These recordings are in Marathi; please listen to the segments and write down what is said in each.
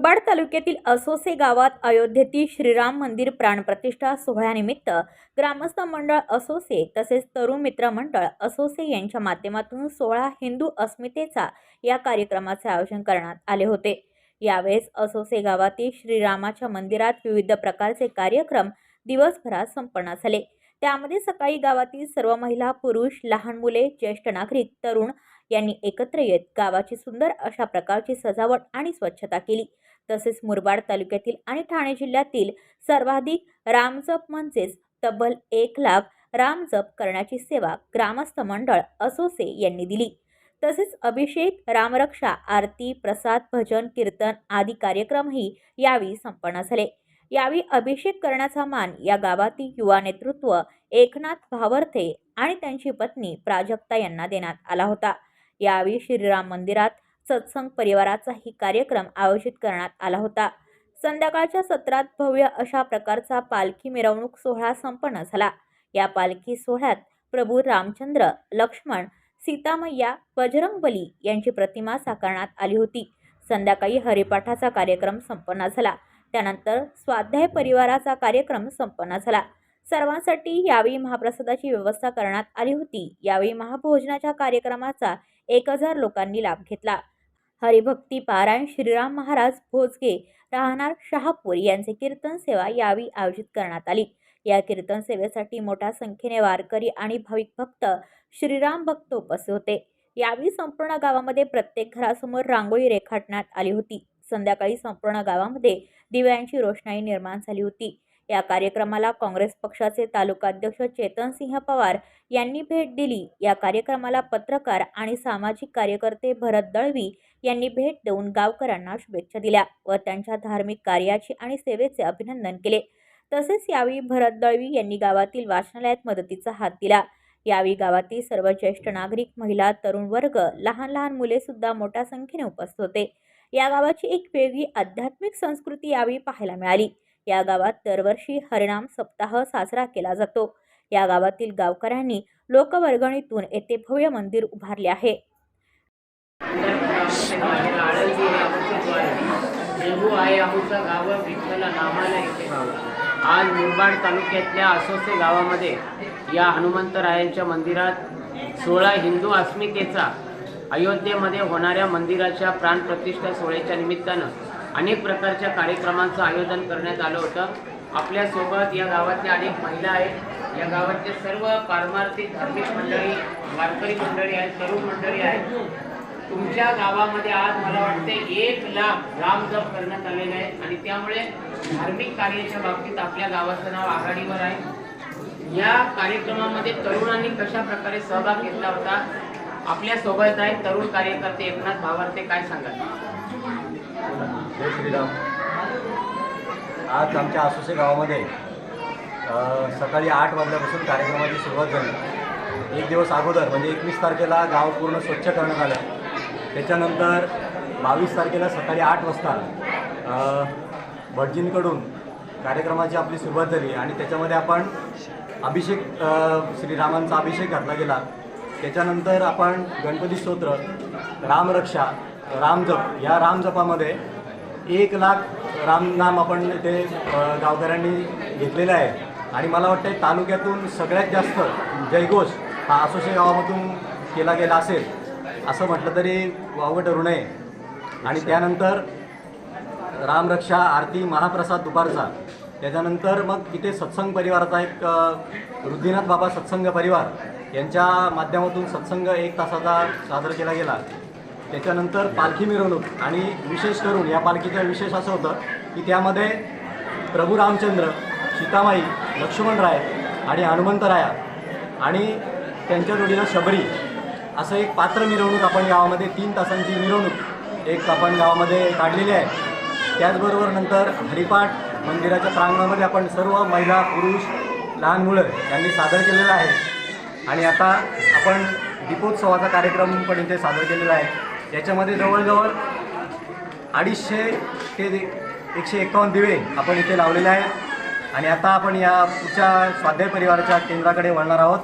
मुरबाड तालुक्यातील असोसे गावात अयोध्येतील श्रीराम मंदिर प्राणप्रतिष्ठा सोहळ्यानिमित्त ग्रामस्थ मंडळ असोसे तसेच तरुण मित्र मंडळ असोसे यांच्या माध्यमातून सोळा हिंदू अस्मितेचा या कार्यक्रमाचे आयोजन करण्यात आले होते. यावेळेस असोसे गावातील श्रीरामाच्या मंदिरात विविध प्रकारचे कार्यक्रम दिवसभरात संपन्न झाले. त्यामध्ये सकाळी गावातील सर्व महिला पुरुष लहान मुले ज्येष्ठ नागरिक तरुण यांनी एकत्र येत गावाची सुंदर अशा प्रकारची सजावट आणि स्वच्छता केली. तसेच मुरबाड तालुक्यातील आणि ठाणे जिल्ह्यातील सर्वाधिक रामजप म्हणजेच तब्बल एक लाख रामजप करण्याची सेवा ग्रामस्थ मंडळ असोसे यांनी दिली. तसेच अभिषेक रामरक्षा आरती प्रसाद भजन कीर्तन आदी कार्यक्रमही यावेळी संपन्न झाले. यावेळी अभिषेक करण्याचा मान या गावातील युवा नेतृत्व एकनाथ भावर्थे आणि त्यांची पत्नी प्राजक्ता यांना देण्यात आला होता. यावेळी श्रीराम मंदिरात सत्संग परिवाराचाही कार्यक्रम आयोजित करण्यात आला होता. संध्याकाळच्या सत्रात भव्य अशा प्रकारचा पालखी मिरवणूक सोहळा संपन्न झाला. या पालखी सोहळ्यात प्रभू रामचंद्र लक्ष्मण सीतामय्या बजरंगबली यांची प्रतिमा साकारण्यात आली होती. संध्याकाळी हरिपाठाचा कार्यक्रम संपन्न झाला. त्यानंतर स्वाध्याय परिवाराचा कार्यक्रम संपन्न झाला. सर्वांसाठी यावेळी महाप्रसादाची व्यवस्था करण्यात आली होती. यावेळी महाभोजनाच्या कार्यक्रमाचा एक हजार लोकांनी लाभ घेतला. हरिभक्ती पारायण श्रीराम महाराज भोजगे राहणार शहापूर यांचे कीर्तन सेवा यावेळी आयोजित करण्यात आली. या कीर्तन सेवेसाठी मोठ्या संख्येने वारकरी आणि भाविक भक्त श्रीराम भक्त उपस्थित होते. यावेळी संपूर्ण गावामध्ये प्रत्येक घरासमोर रांगोळी रेखाटण्यात आली होती. संध्याकाळी संपूर्ण गावामध्ये दिव्यांची रोषणाई निर्माण झाली होती. या कार्यक्रमाला काँग्रेस पक्षाचे तालुकाध्यक्ष चेतनसिंह पवार यांनी भेट दिली. या कार्यक्रमाला पत्रकार आणि सामाजिक कार्यकर्ते भरत दळवी यांनी भेट देऊन गावकऱ्यांना शुभेच्छा दिल्या व त्यांच्या धार्मिक कार्याचे आणि सेवेचे अभिनंदन केले. तसेच यावेळी भरत दळवी यांनी गावातील वाचनालयात मदतीचा हात दिला. यावेळी गावातील सर्व ज्येष्ठ नागरिक महिला तरुण वर्ग लहान लहान मुले सुद्धा मोठ्या संख्येने उपस्थित होते. या गावाची एक वेगळी आध्यात्मिक संस्कृती यावेळी पाहायला मिळाली. या गावात दरवर्षी हरणाम सप्ताह साजरा केला जातो. या गावातील गावकऱ्यांनी लोकवर्गणीतून येथे भव्य मंदिर उभारले आहे. आज मुरबाड तालुक्यातल्या असोसे गावामध्ये या हनुमंतरायांच्या मंदिरात सोळा हिंदू अस्मितेचा अयोध्येमध्ये होणाऱ्या मंदिराच्या प्राणप्रतिष्ठा सोहळ्याच्या निमित्तानं अनेक प्रकारच्या कार्यक्रमांचं आयोजन करण्यात आलं होतं. आपल्यासोबत या गावातल्या अनेक महिला आहेत. या गावातले सर्व पारमार्थिक धार्मिक मंडळी वारकरी मंडळी आहेत तरुण मंडळी आहेत. तुमच्या गावामध्ये आज मला वाटते एक लाख रामजप करण्यात आलेले आहे आणि त्यामुळे धार्मिक कार्याच्या बाबतीत आपल्या गावाचं नाव आघाडीवर आहे. या कार्यक्रमामध्ये तरुणांनी कशा प्रकारे सहभाग घेतला होता? आपल्यासोबत आहे तरुण कार्यकर्ते एकनाथ भावार्ते. काय सांगाल? जय श्रीराम. आज आमच्या आसुसे गावामध्ये सकाळी आठ वाजल्यापासून कार्यक्रमाची सुरुवात झाली. एक दिवस अगोदर म्हणजे एकवीस तारखेला गाव पूर्ण स्वच्छ करण्यात आलं. त्याच्यानंतर बावीस तारखेला सकाळी आठ वाजता भटजींकडून कार्यक्रमाची आपली सुरुवात झाली आणि त्याच्यामध्ये आपण अभिषेक श्रीरामांचा अभिषेक घातला गेला. त्याच्यानंतर आपण गणपती स्तोत्र रामरक्षा रामजप या रामजपामध्ये एक लाख रामनाम आपण ते गावकऱ्यांनी घेतलेलं आहे. आणि मला वाटतं तालुक्यातून सगळ्यात जास्त जयघोष हा आसोशे गावामधून केला गेला असेल असं म्हटलं तरी वावगं ठरू नये. आणि त्यानंतर रामरक्षा आरती महाप्रसाद दुपारचा. त्याच्यानंतर मग इथे सत्संग परिवाराचा एक रुद्धिनाथ बाबा सत्संग परिवार यांच्या माध्यमातून सत्संग एक तासाचा सादर केला गेला. त्याच्यानंतर पालखी मिरवणूक आणि विशेष करून या पालखीचं विशेष असं होतं की त्यामध्ये प्रभू रामचंद्र सीतामाई लक्ष्मणराय आणि हनुमंतराया आणि त्यांच्या जोडीला शबरी असं एक पात्र मिरवणूक आपण गावामध्ये तीन तासांची मिरवणूक एक आपण गावामध्ये काढलेली आहे. त्याचबरोबर नंतर हरिपाठ मंदिराच्या प्रांगणामध्ये आपण सर्व महिला पुरुष लहान मुलं यांनी सादर केलेलं आहे. आणि आता आपण दीपोत्सवाचा कार्यक्रम पण इथे सादर केलेला आहे. याच्यामध्ये जवळजवळ अडीचशे ते एकशे एकावन्न दिवे आपण इथे लावलेले आहेत. आणि आता आपण या पुढच्या स्वाध्याय परिवाराच्या केंद्राकडे वळणार आहोत.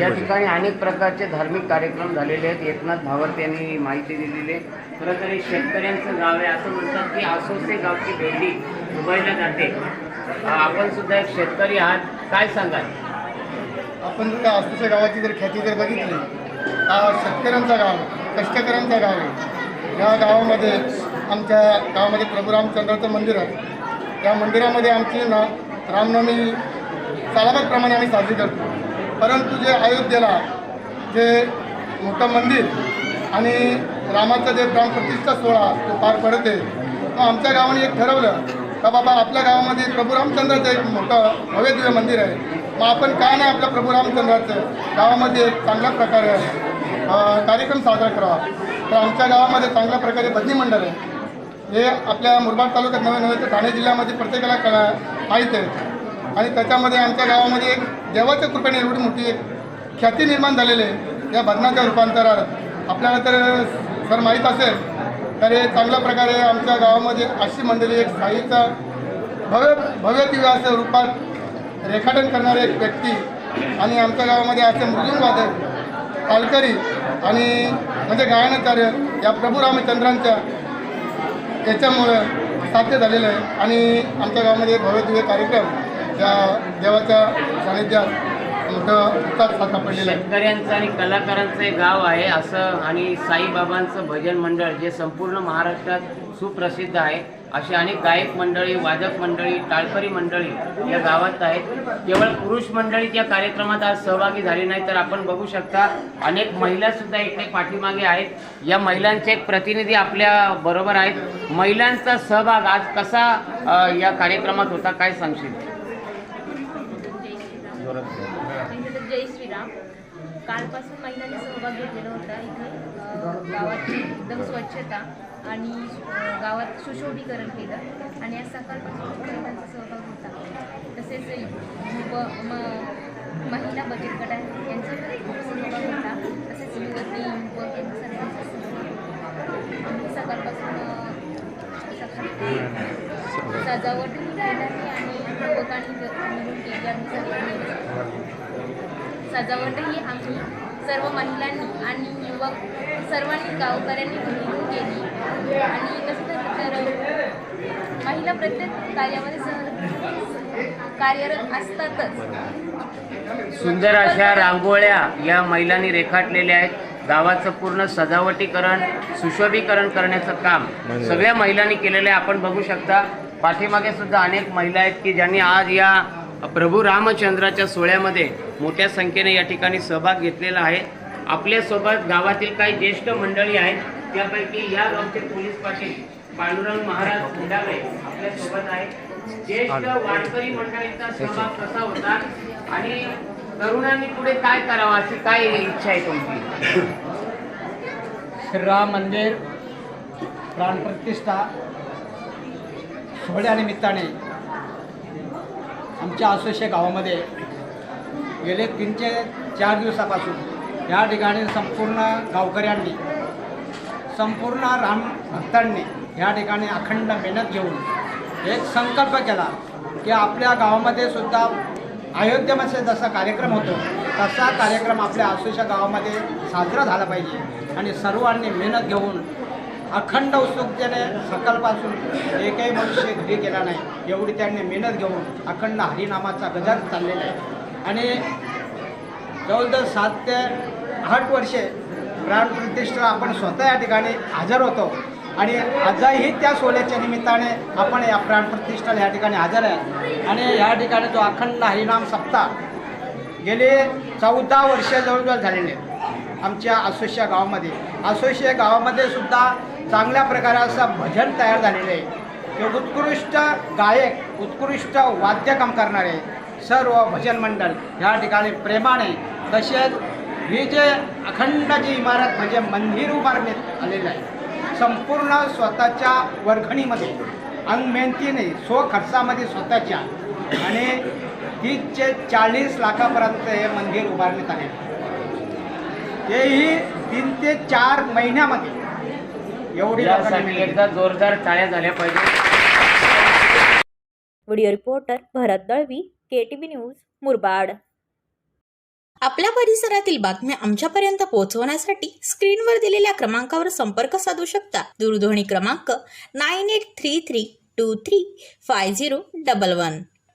या ठिकाणी अनेक प्रकारचे धार्मिक कार्यक्रम झालेले आहेत. एकनाथ भावत यांनी माहिती दिलेली आहे. खरं तर हे शेतकऱ्यांचं गाव आहे. असं म्हणतात की आसोसे गावची भेंडी उभारल्या जाते. आपण सुद्धा एक शेतकरी आहात. काय सांगाल? आपण जर का आसपासच्या गावाची जर ख्याती जर बघितली हा शेतकऱ्यांचा गाव कष्टकऱ्यांचा गाव आहे. या गावामध्ये आमच्या गावामध्ये प्रभू रामचंद्राचं मंदिर आहे. या मंदिरामध्ये आमची ना रामनवमी सालाबादप्रमाणे आम्ही साजरी करतो. परंतु जे अयोध्येला जे मोठं मंदिर आणि रामाचा जे प्राणप्रतिष्ठा सोहळा तो पार पडते मग आमच्या गावाने एक ठरवलं का बाबा आपल्या गावामध्ये प्रभू रामचंद्राचं एक मोठं भव्य दिव्य मंदिर आहे. मग आपण काय नाही आपल्या प्रभू रामचंद्राचं गावामध्ये एक चांगल्या प्रकारे आहे कार्यक्रम साजरा करावा. तर आमच्या गावामध्ये चांगल्या प्रकारे भजनी मंडळ आहे. हे आपल्या मुरबाड तालुक्यात नव्हे नव्हे तर ठाणे जिल्ह्यामध्ये प्रत्येकाला कळा माहीत आहे. आणि त्याच्यामध्ये आमच्या गावामध्ये एक देवाच्या कृपेने एवढी मोठी एक ख्याती निर्माण झालेली आहे. या भजनाच्या रूपांतरात आपल्याला तर सर माहीत असेल तर हे चांगल्या प्रकारे आमच्या गावामध्ये अशी मंडळी एक साईचा भव्य भव्य दिव्याच्या रूपात रेखाटन करणारे एक व्यक्ती आणि आमच्या गावामध्ये असे मृदुंग वादक पालकरी आणि म्हणजे गायनाचार्य या प्रभू रामचंद्रांच्या याच्यामुळं साध्य झालेलं आहे. आणि आमच्या गावामध्ये भव्यदिव्य कार्यक्रम या देवाच्या सानिध्यात मोठं शेतकऱ्यांचं आणि कलाकारांचं एक गाव आहे असं आणि साईबाबांचं भजन मंडळ जे संपूर्ण महाराष्ट्रात सुप्रसिद्ध आहे. अशी अनेक गायक मंडळी वादक मंडळी टाळकरी मंडळी या गावात आहेत. केवळ पुरुष मंडळी या कार्यक्रमात आज सहभागी झाली नाही तर आपण बघू शकता अनेक महिला सुद्धा पाठीमागे आहेत. या महिलांचे एक प्रतिनिधी आपल्या बरोबर आहेत. महिलांचा सहभाग आज कसा या कार्यक्रमात होता काय सांगशील? जय श्रीराम. कालपासून महिलांनी सहभाग घेतलेला होता. इथे अ, गावाची एकदम स्वच्छता आणि गावात सुशोभीकरण केलं आणि आज सकाळपासून त्यांचा सहभाग होता तसेच युव म महिला बचत गट आहे यांचा खूप सहभाग होता तसेच युवती युवक यांचा सर्वांचा सहभाग होता. आम्ही सकाळपासून सकाळी सजावट केल्याने आणि युवकांनी मिळून केली आम्ही सजावटही आम्ही सर्व महिलांनी आणि युवक सर्वांनी गावकऱ्यांनी मिळून केली आणि तसं तर महिला प्रत्येक कार्यामध्ये सह कार्यरत असतातच. सुंदर अशा रांगोळ्या या महिलांनी रेखाटलेल्या आहेत. गावाचं पूर्ण सजावटीकरण सुशोभीकरण करण्याचं काम सगळ्या महिलांनी केलेलं आहे. आपण बघू शकता पाठीमागे सुद्धा अनेक महिला आहेत की ज्यांनी आज या प्रभू रामचंद्राच्या सोहळ्यामध्ये मोठ्या संख्येने या ठिकाणी सहभाग घेतलेला आहे. आपल्यासोबत गावातील काही ज्येष्ठ मंडळी आहेत. त्यापैकी या गावचे पोलीस पाटील पांडुरंग महाराज फुंडागळे आपल्यासोबत आहेत. ज्येष्ठ वारकरी मंडळींचा सहभाग कसा होता आणि तरुणांनी पुढे काय करावं अशी काय इच्छा आहे तुमची? श्रीराम मंदिर प्राणप्रतिष्ठा सोहळ्यानिमित्ताने आमच्या आसोशे गावामध्ये गेले तीन ते चार दिवसापासून या ठिकाणी संपूर्ण गावकऱ्यांनी संपूर्ण राम भक्तांनी या ठिकाणी अखंड मेहनत घेऊन एक संकल्प केला की आपल्या गावामध्ये सुद्धा अयोध्येमध्ये जसा कार्यक्रम होतो तसा कार्यक्रम आपल्या आसोशा गावामध्ये साजरा झाला पाहिजे. आणि सर्वांनी मेहनत घेऊन अखंड उत्सुकतेने सकाळपासून एकही मनुष्य घरी गेला नाही एवढी त्यांनी मेहनत घेऊन अखंड हरिनामाचा गजर चाललेला आहे. आणि जवळजवळ सात ते आठ वर्षे प्राणप्रतिष्ठा आपण स्वतः या ठिकाणी हजर होतो. आणि आजही त्या सोहळ्याच्या निमित्ताने आपण या प्राणप्रतिष्ठाला या ठिकाणी हजर आहे. आणि या ठिकाणी जो अखंड हरिनाम सप्ताह गेले चौदा वर्ष जवळजवळ झालेले आमच्या आसोशिया गावामध्ये. आसोशिया गावामध्ये सुद्धा चांगल्या प्रकारे असं भजन तयार झालेलं आहे. ते उत्कृष्ट गायक उत्कृष्ट वाद्यकाम करणारे सर्व भजन मंडळ ह्या ठिकाणी प्रेमाने तसेच ही जे अखंड जी इमारत म्हणजे मंदिर उभारण्यात आलेलं आहे. संपूर्ण स्वतःच्या वर्गणीमध्ये अंगमेहनतीने स्वखर्चामध्ये स्वतःच्या आणि तीस चाळीस लाखापर्यंत हे मंदिर उभारण्यात आले तेही तीन ते चार महिन्यामध्ये. एवढी यासाठी एकदा जोरदार टाळ्या झाल्या पाहिजे. Video reporter Bharat Dalvi K T V news Murbad. आपल्या परिसरातील बातम्या आमच्यापर्यंत पोहोचवण्यासाठी स्क्रीनवर दिलेल्या क्रमांकावर संपर्क साधू शकता. दूरध्वनी क्रमांक nine eight three three two three five zero double one.